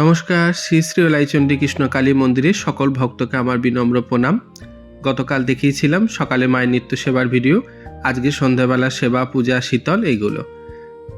নমস্কার, শ্রী শ্রী ওলাইচণ্ডী কৃষ্ণ কালী মন্দিরের সকল ভক্তকে আমার বিনম্র প্রণাম। গতকাল দেখিয়েছিলাম সকালে মায়ের নিত্য সেবার ভিডিও, আজকে সন্ধ্যাবেলা সেবা, পূজা, শীতল এইগুলো।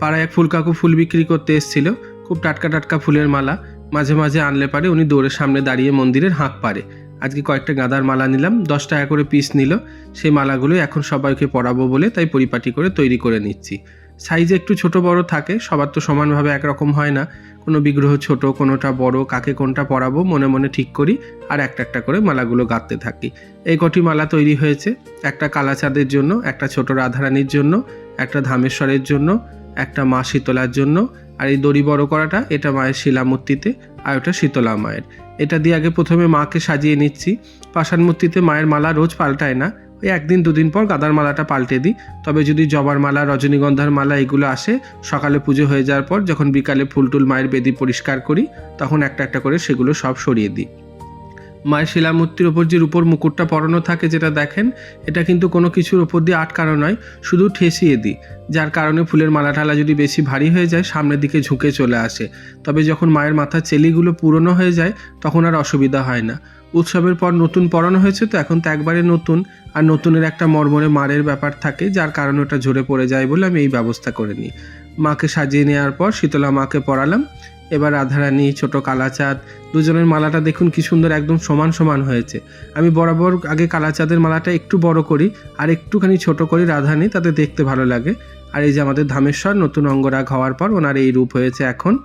পাড়ায় এক ফুলকাকু ফুল বিক্রি করতে এসেছিল, খুব টাটকা টাটকা ফুলের মালা। মাঝে মাঝে আনলে পারে, উনি দৌড়ের সামনে দাঁড়িয়ে মন্দিরের হাঁক পারে। আজকে কয়েকটা গাঁদার মালা নিলাম, দশ টাকা করে পিস নিল। সেই মালাগুলো এখন সবাইকে পরাবো বলে তাই পরিপাটি করে তৈরি করে নিচ্ছি। সাইজে একটু ছোট বড় থাকে, সবার তো সমানভাবে একরকম হয় না। কোনো বিগ্রহ ছোট, কোনোটা বড়, কাকে কোনটা পরাবো মনে মনে ঠিক করি আর একটা একটা করে মালাগুলো গাঁথতে থাকি। এই কটি মালা তৈরি হয়েছে, একটা কালাচাঁদের জন্য, একটা ছোট রাধারানীর জন্য, একটা ধামেশ্বরের জন্য, একটা মা শীতলার জন্য আর এই দড়ি বড় করাটা এটা মায়ের শিলামূর্তিতে আর ওটা শীতলা মায়ের। এটা দিয়ে আগে প্রথমে মাকে সাজিয়ে নিচ্ছি। পাষাণ মূর্তিতে মায়ের মালা রোজ পাল্টায় না একদিন দুদিন পর গাদার মালাটা পাল্টে দিই। তবে যদি জবার মালা, রজনীগন্ধার মালা এগুলো আসে, সকালে পুজো হয়ে যাওয়ার পর যখন বিকালে ফুল টুল মায়ের বেদি পরিষ্কার করি, তখন একটা একটা করে সেগুলো সব সরিয়ে দিই। মায়ের শিলামূর্তির ওপর যে রূপোর মুকুটটা পরানো থাকে যেটা দেখেন, এটা কিন্তু কোনো কিছুর ওপর দিয়ে আটকানো নয়, শুধু ঠেসিয়ে দিই। যার কারণে ফুলের মালা টালা যদি বেশি ভারী হয়ে যায়, সামনের দিকে ঝুঁকে চলে আসে। তবে যখন মায়ের মাথার চেলিগুলো পুরনো হয়ে যায়, তখন আর অসুবিধা হয় না। উৎসবের পর নতুন পরানো হয়েছে, তো এখন তো একবারে নতুন। আর নতুনের একটা মর্মরে মারের ব্যাপার থাকে, যার কারণে ওটা ঝরে পড়ে যায় বলে আমি এই ব্যবস্থা করে নিই। মাকে সাজিয়ে নেওয়ার পর শীতলা মাকে পরালাম এবার রাধারানী, ছোট কালাচাঁদ, দুজনের মালাটা দেখুন কি সুন্দর একদম সমান সমান হয়েছে। আমি বরাবর আগে কালাচাঁদের মালাটা একটু বড় করি, আর একটুখানি ছোট করি রাধারানী, তাতে দেখতে ভালো লাগে। আর এই যে আমাদের ধামেশ্বর, নতুন অঙ্গরাগ হওয়ার পর ওনার এই রূপ হয়েছে এখন।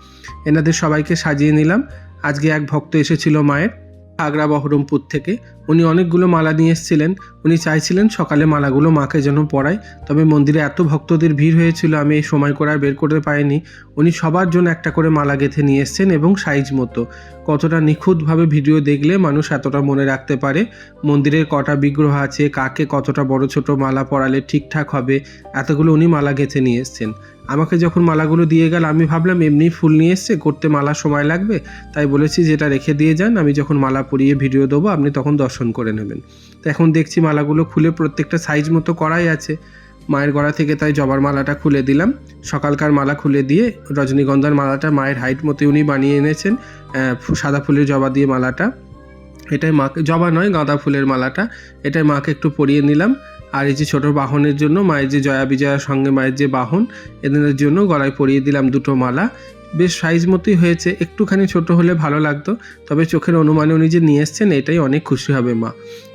এনাদের সবাইকে সাজিয়ে নিলাম। আজকে এক ভক্ত এসেছিল মায়ের। আগ্রা বহরমপুর থেকে। উনি অনেকগুলো মালা নিয়ে এসেছিলেন। উনি চাইছিলেন সকালে মালাগুলো মাকে যেন পড়াই তবে মন্দিরে এত ভক্তদের ভিড় হয়েছিল, আমি এই সময় করে বের করতে পারিনি। উনি সবার জন্য একটা করে মালা গেঁথে নিয়ে এসছেন এবং সাইজ মতো। কতটা নিখুঁতভাবে ভিডিও দেখলে মানুষ এতটা মনে রাখতে পারে। মন্দিরের কটা বিগ্রহ আছে, কাকে কতটা বড় ছোট মালা পরালে ঠিকঠাক হবে, এতগুলো উনি মালা গেঁথে নিয়ে এসছেন। আমাকে যখন মালাগুলো দিয়ে গেল, আমি ভাবলাম এমনি ফুল নিয়ে এসছে, করতে মালা সময় লাগবে। তাই বলেছি যেটা রেখে দিয়ে যান, আমি যখন মালা পরিয়ে ভিডিও দেবো, আপনি তখন দর্শন করে নেবেন। তো এখন দেখছি মালাগুলো খুলে প্রত্যেকটা সাইজ মতো করাই আছে। মায়ের গড়া থেকে তাই জবার মালাটা খুলে দিলাম। সকালকার মালা খুলে দিয়ে রজনীগন্ধার মালাটা মায়ের হাইট মতো উনি বানিয়ে এনেছেন সাদা ফুলের জবা দিয়ে মালাটা। এটাই মাকে, জবা নয়, গাঁদা ফুলের মালাটা। এটাই মাকে একটু পরিয়ে নিলাম। আর এই যে ছোট বাহনের জন্য মায়ের যে জয়া বিজয়ার সঙ্গে মায়ের যে বাহন, এদের জন্য গলায় পরিয়ে দিলাম দুটো মালা। বেশ সাইজ মতোই হয়েছে, একটুখানি ছোট হলে ভালো লাগতো, তবে চোখের অনুমানে উনি যে নিয়ে এসছেন, এটাই অনেক খুশি হবে মা।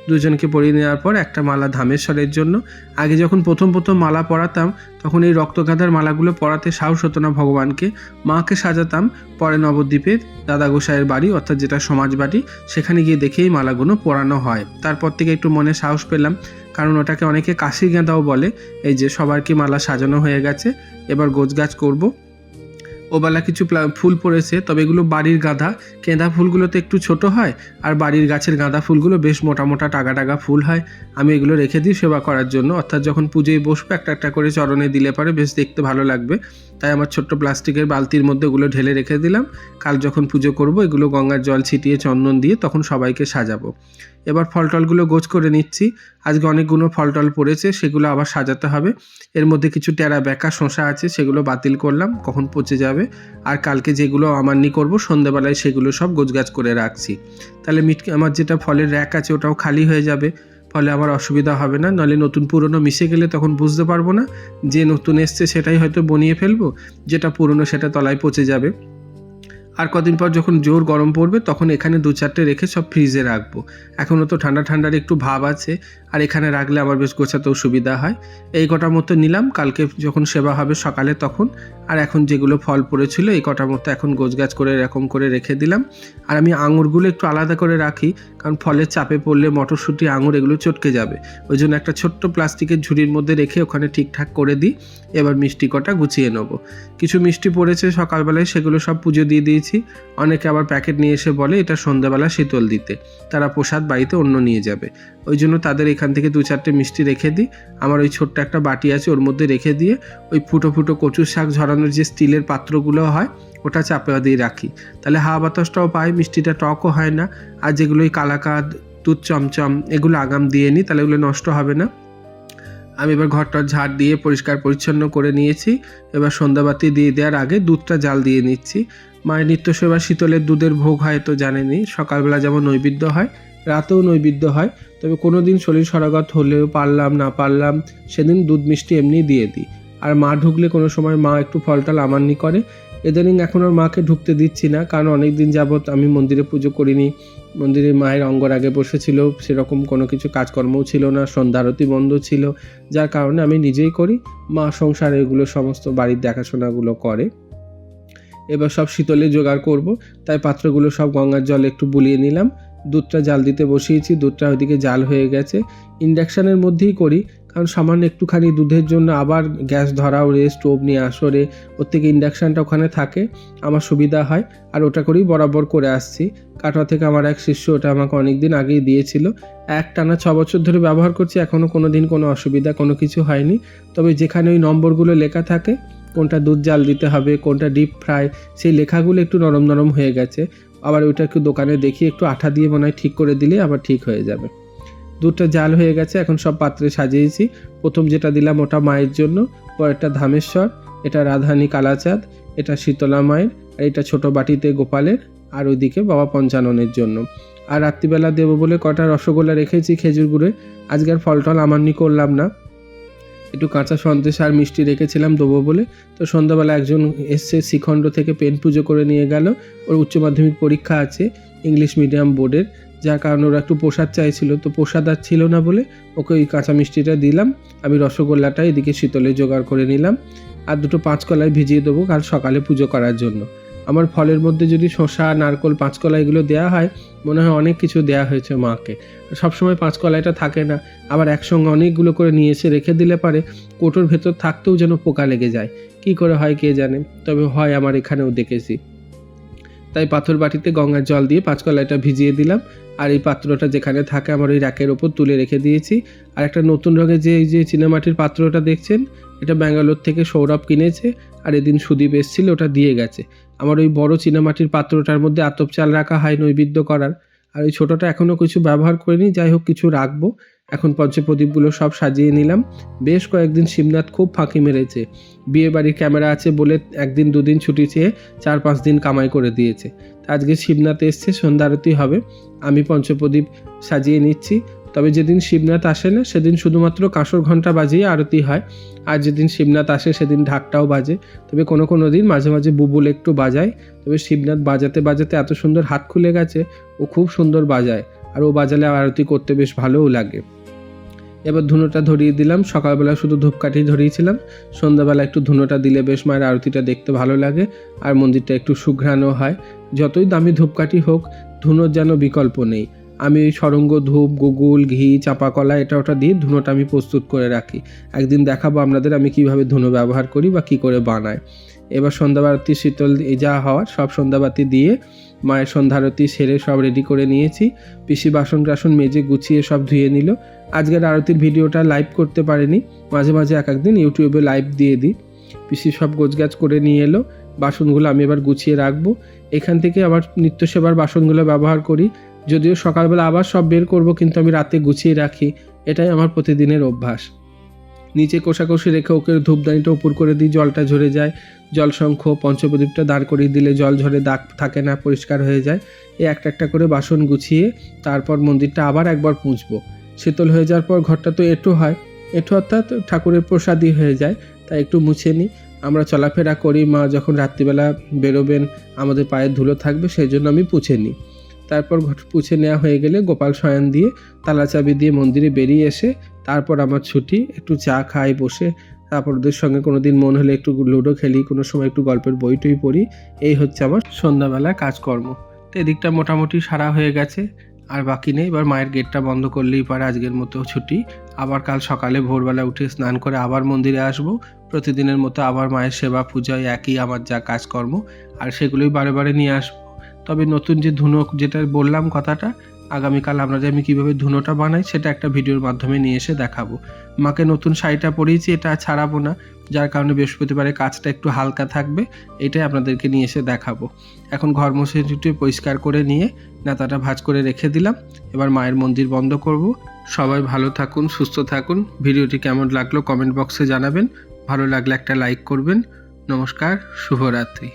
দুজনকে পরিয়ে নেওয়ার পর একটা মালা ধামেশ্বরের জন্য। আগে যখন প্রথম প্রথম মালা পরাতাম, তখন এই রক্তগাঁদার মালাগুলো পরাতে সাহস হতো না ভগবানকে। মাকে সাজাতাম, পরে নবদ্বীপে দাদা গোসাইয়ের বাড়ি, অর্থাৎ যেটা সমাজ বাড়ি, সেখানে গিয়ে দেখেই মালাগুলো পরানো হয়। তারপর থেকে একটু মনে সাহস পেলাম। কারণ ওটাকে অনেকে কাশি গেঁদাও বলে। এই যে সবার কি মালা সাজানো হয়ে গেছে, এবার গোছগাছ করব। ওবেলা কিছু ফুল পড়েছে, তবে এগুলো বাড়ির গাঁদা। কেঁদা ফুলগুলো তো একটু ছোট হয়, আর বাড়ির গাছের গাঁদা ফুলগুলো বেশ মোটা মোটা টাগা টাগা ফুল হয়। আমি এগুলো রেখে দিই সেবা করার জন্য, অর্থাৎ যখন পুজোয় বসবো, একটা একটা করে চরণে দিলে পরে বেশ দেখতে ভালো লাগবে। তাই আমার ছোট্ট প্লাস্টিকের বালতির মধ্যে ওগুলো ঢেলে রেখে দিলাম। কাল যখন পুজো করব, এগুলো গঙ্গার জল ছিটিয়ে চন্দন দিয়ে তখন সবাইকে সাজাবো। এবার ফল টলগুলো গোছ করে নিচ্ছি। আজকে অনেকগুলো ফল টল পড়েছে, সেগুলো আবার সাজাতে হবে। এর মধ্যে কিছু টেরা বেঁকা শশা আছে, সেগুলো বাতিল করলাম, কখন পচে যাবে। আর কালকে যেগুলো আমান্নি করব, সন্ধেবেলায় সেগুলো সব গোছগাছ করে রাখছি। তাহলে মিট আমার যেটা ফলের র্যাক আছে, ওটাও খালি হয়ে যাবে। ফলে আমার অসুবিধা হবে না। নাহলে নতুন পুরনো মিশে গেলে তখন বুঝতে পারব না যে নতুন এসছে সেটাই হয়তো বনিয়ে ফেলব, যেটা পুরনো সেটা তলায় পচে যাবে। আর কদিন পর যখন জোর গরম পড়বে তখন এখানে দু চারটে রেখে সব ফ্রিজে রাখব। এখনও তো ঠান্ডা ঠান্ডার একটু ভাব আছে, আর এখানে রাখলে আমার বেশ গোছাতেও সুবিধা হয়। এই কটা মতো নিলাম, কালকে যখন সেবা হবে সকালে তখন আর এখন যেগুলো ফল পড়েছিল, এই কটার মতো এখন গোছগাছ করে এরকম করে রেখে দিলাম। আর আমি আঙুরগুলো একটু আলাদা করে রাখি, কারণ ফলের চাপে পড়লে মটরশুঁটি, আঙুর এগুলো চটকে যাবে। ওই জন্য একটা ছোট্ট প্লাস্টিকের ঝুড়ির মধ্যে রেখে ওখানে ঠিকঠাক করে দিই। এবার মিষ্টি কটা গুছিয়ে নেব। কিছু মিষ্টি পড়েছে সকালবেলায়, সেগুলো সব পুজো দিয়ে দিয়েছি। অনেকে আবার প্যাকেট নিয়ে এসে বলে, এটা সন্ধ্যাবেলা শীতল দিতে। তারা প্রসাদ বাড়িতে অন্য নিয়ে যাবে। ওই জন্য তাদের এখান থেকে দু চারটে মিষ্টি রেখে দিই। আমার ওই ছোট্ট একটা বাটি আছে, ওর মধ্যে রেখে দিয়ে ওই ফুটো ফুটো কচুর শাক ঝরানোর যে স্টিলের পাত্রগুলো হয়, ওটা চাপা দিয়ে রাখি। তাহলে হাওয়া বাতাসটাও পাই, মিষ্টিটা টকও হয় না। আর যেগুলো ওই কালাকাদ দুধ চমচম, এগুলো আগাম দিয়ে নিই, তাহলে এগুলো নষ্ট হবে না। আমি এবার ঘরটা ঝাড় দিয়ে পরিষ্কার পরিচ্ছন্ন করে নিয়েছি। এবার সন্ধ্যাবাতি দিয়ে দেওয়ার আগে দুধটা জাল দিয়ে নিচ্ছি। মায়ের নিত্য সেবা শীতলের দুধের ভোগ হয় তো জানেনি সকালবেলা যেমন নৈবেদ্য হয়, রাতেও নৈবেদ্য হয়। তবে কোনো দিন শরীর সরাগত হলেও পারলাম, না পারলাম, সেদিন দুধ মিষ্টি এমনি দিয়ে দিই। আর মা ঢুকলে কোনো সময় মা একটু ফলটাল আমান্নি করে। ইদানিং এখন আর মাকে ঢুকতে দিচ্ছি না, কারণ অনেক দিন যাবৎ আমি মন্দিরে পুজো করিনি। মন্দিরে মায়ের অঙ্গর আগে বসেছিল, সেরকম কোনো কিছু কাজকর্মও ছিল না সন্ধ্যারতি বন্ধ ছিল। যার কারণে আমি নিজেই করি, মা সংসার এগুলো সমস্ত বাড়ির দেখাশোনাগুলো করে। এবার সব শীতলে জোগাড় করব, তাই পাত্রগুলো সব গঙ্গার জলে একটু বুলিয়ে নিলাম। দুধটা জাল দিতে বসিয়েছি, দুধটা ওইদিকে জাল হয়ে গেছে। ইন্ডাকশানের মধ্যেই করি কারণ সামান্য একটুখানি দুধের জন্য আবার গ্যাস ধরাও রে স্টোভ নিয়ে আসো রে। ওর থেকে ইন্ডাকশানটা ওখানে থাকে, আমার সুবিধা হয়। আর ওটা করেই বরাবর করে আসছি। কাটোয়া থেকে আমার এক শিষ্য ওটা আমাকে অনেক দিন আগেই দিয়েছিল। এক টানা ছ বছর ধরে ব্যবহার করছি এখনও কোনো দিন কোনো অসুবিধা, কোনো কিছু হয়নি। তবে যেখানে ওই নম্বরগুলো লেখা থাকে, কোনটা দুধ জাল দিতে হবে, কোনটা ডিপ ফ্রাই সেই লেখাগুলো একটু নরম নরম হয়ে গেছে। আবার ওইটা একটু দোকানে দেখিয়ে একটু আঠা দিয়ে মনে হয় ঠিক করে দিলে আবার ঠিক হয়ে যাবে। দুধটা জাল হয়ে গেছে, এখন সব পাত্রে সাজিয়েছি। প্রথম যেটা দিলাম ওটা মায়ের জন্য, পরেরটা ধামেশ্বর, এটা রাধানী কালাচাঁদ, এটা শীতলা মায়ের, আর এটা ছোট বাটিতে গোপালের, আর ওইদিকে বাবা পঞ্চাননের জন্য। আর রাত্রিবেলা দেবো বলে কটা রসগোল্লা রেখেছি খেজুর গুড়ে আজকের ফল টল আমান্নি করলাম না। একটু কাঁচা সন্দেশ আর মিষ্টি রেখেছিলাম দেবো বলে, তো সন্ধ্যাবেলা একজন এসছে শ্রীখণ্ড থেকে পেন পুজো করে নিয়ে গেল। ওর উচ্চ মাধ্যমিক পরীক্ষা আছে, ইংলিশ মিডিয়াম বোর্ডের যার কারণে ওরা একটু প্রসাদ চাইছিল। তো প্রসাদ আর ছিল না বলে ওকে ওই কাঁচা মিষ্টিটা দিলাম। আমি রসগোল্লাটা এদিকে শীতলে জোগাড় করে নিলাম। আর দুটো পাঁচকলায় ভিজিয়ে দেবো কাল সকালে পুজো করার জন্য। আমার ফলের মধ্যে যদি শসা, নারকল পাঁচকলা এগুলো দেওয়া হয়, মনে হয় অনেক কিছু দেওয়া হয়েছে মাকে। সবসময় পাঁচকলাইটা থাকে না। আবার একসঙ্গে অনেকগুলো করে নিয়ে এসে রেখে দিলে পারে কোটোর ভেতর থাকতেও যেন পোকা লেগে যায়। কি করে হয় কে জানে? তবে হয়, আমার এখানেও দেখেছি। তাই পাথর বাটিতে গঙ্গার জল দিয়ে পাঁচকলাইটা ভিজিয়ে দিলাম। আর এই পাত্রটা যেখানে থাকে আমার ওই র্যাকের ওপর তুলে রেখে দিয়েছি। আর একটা নতুন রঙের যে যে চীনামাটির পাত্রটা দেখছেন, এটা ব্যাঙ্গালোর থেকে সৌরভ কিনেছে আর এদিন সুদীপ এসেছিল, ওটা দিয়ে গেছে। আমার ওই বড় চীনামাটির পাত্রটার মধ্যে আতপ চাল রাখা হয় নৈবেদ্য করার। আর ওই ছোটোটা এখনও কিছু ব্যবহার করিনি, যাই হোক কিছু রাখব। এখন পঞ্চপ্রদীপগুলো সব সাজিয়ে নিলাম। বেশ কয়েকদিন শিবনাথ খুব ফাঁকি মেরেছে। বিয়ে বাড়ির ক্যামেরা আছে বলে একদিন দুদিন ছুটি চেয়ে চার পাঁচ দিন কামাই করে দিয়েছে। আজকে শিবনাথ এসছে, সন্ধ্যা আরতি হবে। আমি পঞ্চপ্রদীপ সাজিয়ে নিচ্ছি। তবে যেদিন শিবনাথ আসে না, সেদিন শুধুমাত্র কাঁসর ঘণ্টা বাজিয়ে আরতি হয়। আর যেদিন শিবনাথ আসে, সেদিন ঢাকটাও বাজে। তবে কোনো কোনো দিন মাঝে মাঝে বুবুল একটু বাজায়। তবে শিবনাথ বাজাতে বাজাতে এত সুন্দর হাত খুলে গেছে, ও খুব সুন্দর বাজায়। আর ও বাজালে আরতি করতে বেশ ভালোও লাগে। এবার ধুনোটা ধরিয়ে দিলাম। সকালবেলা শুধু ধূপকাঠি ধরিয়েছিলাম। সন্ধ্যাবেলা একটু ধুনোটা দিলে বেশ মায়ের আরতিটা দেখতে ভালো লাগে আর মন্দিরটা একটু সুঘ্রাণও হয়। যতই দামি ধূপকাঠি হোক, ধুনোর যেন বিকল্প নেই। আমি ওই সরঙ্গ, ধূপ, গুগুল, ঘি চাপা কলা এটা ওটা দিয়ে ধুনোটা আমি প্রস্তুত করে রাখি। একদিন দেখাবো আপনাদের আমি কীভাবে ধুনো ব্যবহার করি বা কি করে বানাই। এবার সন্ধ্যাবারতি শীতল যা হওয়ার সব সন্ধ্যাবাতি দিয়ে মায়ের সন্ধ্যারতি সেরে সব রেডি করে নিয়েছি। পিসি বাসন টাসন মেজে গুছিয়ে সব ধুয়ে নিল। আজকের আরতির ভিডিওটা লাইভ করতে পারিনি। মাঝে মাঝে এক একদিন ইউটিউবে লাইভ দিয়ে দিই। পিসি সব গোছগাছ করে নিয়ে এলো। বাসনগুলো আমি এবার গুছিয়ে রাখব। এখান থেকে আবার নিত্য সেবার বাসনগুলো ব্যবহার করি। যদিও সকালবেলা আবার সব বের করব, কিন্তু আমি রাতে গুছিয়ে রাখি। এটাই আমার প্রতিদিনের অভ্যাস। নিচে কোষাকষি রেখে ওকে ধূপদানিটা উপর করে দিই, জলটা ঝরে যায়। জলশঙ্খ পঞ্চপ্রদীপটা দাঁড় করিয়ে দিলে জল ঝরে দাগ থাকে না, পরিষ্কার হয়ে যায়। এই একটা একটা করে বাসন গুছিয়ে তারপর মন্দিরটা আবার একবার পুঁছবো শীতল হয়ে যাওয়ার পর ঘরটা তো এঁটো হয়। এঁটো অর্থাৎ ঠাকুরের প্রসাদই হয়ে যায়। তাই একটু মুছে নিই। আমরা চলাফেরা করি, মা যখন রাত্রিবেলা বেরোবেন, আমাদের পায়ের ধুলো থাকবে, সেই জন্য আমি পুছে নিই। তারপর পুছে নেওয়া হয়ে গেলে গোপাল শয়ন দিয়ে তালা চাবি দিয়ে মন্দিরে বেরিয়ে এসে তারপর আমার ছুটি, একটু চা খাই, বসে তারপর ওদের সঙ্গে কোনো দিন মন হলে একটু লুডো খেলি, কোনো সময় একটু গল্পের বই টই পড়ি। এই হচ্ছে আমার সন্ধ্যাবেলা কাজকর্ম। তো এদিকটা মোটামুটি সারা হয়ে গেছে। আর বাকি নেই। এবার মায়ের গেটটা বন্ধ করলেই পারে আজকের মতো ছুটি। আবার কাল সকালে ভোরবেলা উঠে স্নান করে আবার মন্দিরে আসব। প্রতিদিনের মতো আবার মায়ের সেবা, পূজায় একই আমার যা কাজকর্ম, আর সেগুলোই বারে বারে নিয়ে আসব। তবে নতুন যে ধুনো যেটা বললাম কথাটা আগামীকাল আমরা আমি কীভাবে ধুনোটা বানাই সেটা একটা ভিডিওর মাধ্যমে নিয়ে এসে দেখাবো। মাকে নতুন শাড়িটা পরিয়েছি, এটা ছাড়াবো না। যার কারণে বৃহস্পতিবারে কাজটা একটু হালকা থাকবে, এটাই আপনাদেরকে নিয়ে এসে দেখাবো। এখন ঘর মশারিটি পরিষ্কার করে নিয়ে নেতাটা ভাজ করে রেখে দিলাম। এবার মায়ের মন্দির বন্ধ করব। সবাই ভালো থাকুন, সুস্থ থাকুন। ভিডিওটি কেমন লাগল কমেন্ট বক্সে জানাবেন। ভালো লাগলে একটা লাইক করবেন। নমস্কার, শুভরাত্রি।